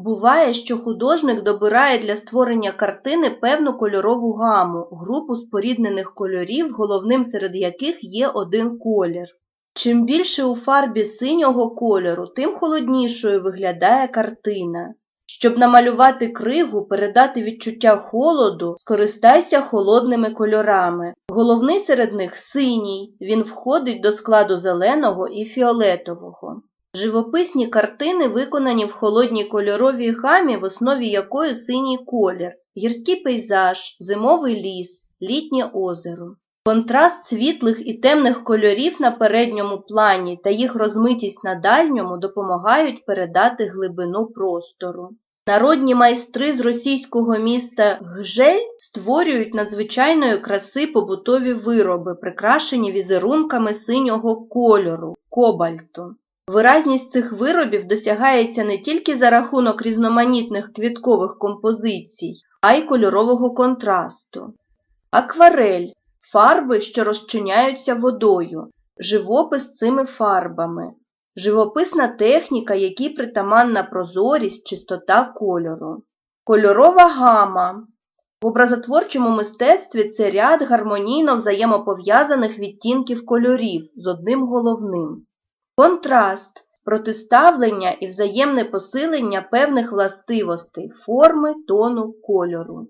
Буває, що художник добирає для створення картини певну кольорову гаму, групу споріднених кольорів, головним серед яких є один колір. Чим більше у фарбі синього кольору, тим холоднішою виглядає картина. Щоб намалювати кригу, передати відчуття холоду, скористайся холодними кольорами. Головний серед них синій, він входить до складу зеленого і фіолетового. Живописні картини виконані в холодній кольоровій гамі, в основі якої синій колір, гірський пейзаж, зимовий ліс, літнє озеро. Контраст світлих і темних кольорів на передньому плані та їх розмитість на дальньому допомагають передати глибину простору. Народні майстри з російського міста Гжель створюють надзвичайної краси побутові вироби, прикрашені візерунками синього кольору кобальту. Виразність цих виробів досягається не тільки за рахунок різноманітних квіткових композицій, а й кольорового контрасту. Акварель фарби, що розчиняються водою, живопис цими фарбами, живописна техніка, якій притаманна прозорість, чистота кольору. Кольорова гама. В образотворчому мистецтві це ряд гармонійно взаємопов'язаних відтінків кольорів з одним головним. Контраст протиставлення і взаємне посилення певних властивостей форми, тону, кольору.